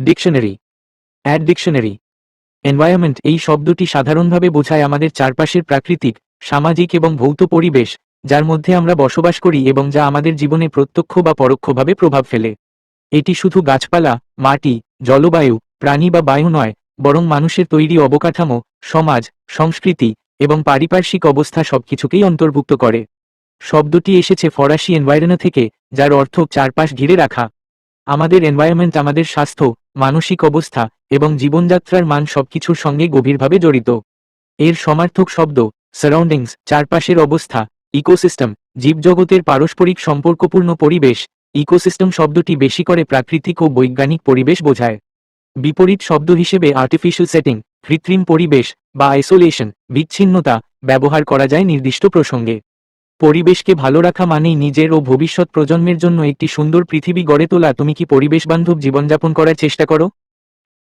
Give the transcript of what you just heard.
Dictionary add dictionary environment এই শব্দটি সাধারণভাবে বোঝায় আমাদের চারপাশের প্রাকৃতিক, সামাজিক এবং ভৌত পরিবেশ, যার মধ্যে আমরা বসবাস করি এবং যা আমাদের জীবনে প্রত্যক্ষ বা পরোক্ষভাবে প্রভাব ফেলে। এটি শুধু গাছপালা, মাটি, জলবায়ু, প্রাণী বা বায়ু নয়, বরং মানুষের তৈরি অবকাঠামো, সমাজ, সংস্কৃতি এবং পারিপার্শ্বিক অবস্থা সবকিছুকেই অন্তর্ভুক্ত করে। শব্দটি এসেছে ফরাসি এনভায়রনা থেকে, যার অর্থ চারপাশ ঘিরে রাখা। আমাদের এনভায়রনমেন্ট আমাদের স্বাস্থ্য মানসিক অবস্থা এবং জীবনযাত্রার মান সবকিছুর সঙ্গে গভীরভাবে জড়িত। এর সমার্থক শব্দ সারাউন্ডিংস চারপাশের অবস্থা ইকোসিস্টেম জীবজগতের পারস্পরিক সম্পর্কপূর্ণ পরিবেশ ইকোসিস্টেম শব্দটি বেশি করে প্রাকৃতিক ও বৈজ্ঞানিক পরিবেশ বোঝায়। বিপরীত শব্দ হিসেবে আর্টিফিশিয়াল সেটিং কৃত্রিম পরিবেশ বা আইসোলেশন বিচ্ছিন্নতা ব্যবহার করা যায় নির্দিষ্ট প্রসঙ্গে। পরিবেশকে ভালো রাখা মানেই নিজের ও ভবিষ্যৎ প্রজন্মের জন্য একটি সুন্দর পৃথিবী গড়ে তোলা। তুমি কি পরিবেশবান্ধব জীবনযাপন করার চেষ্টা করো?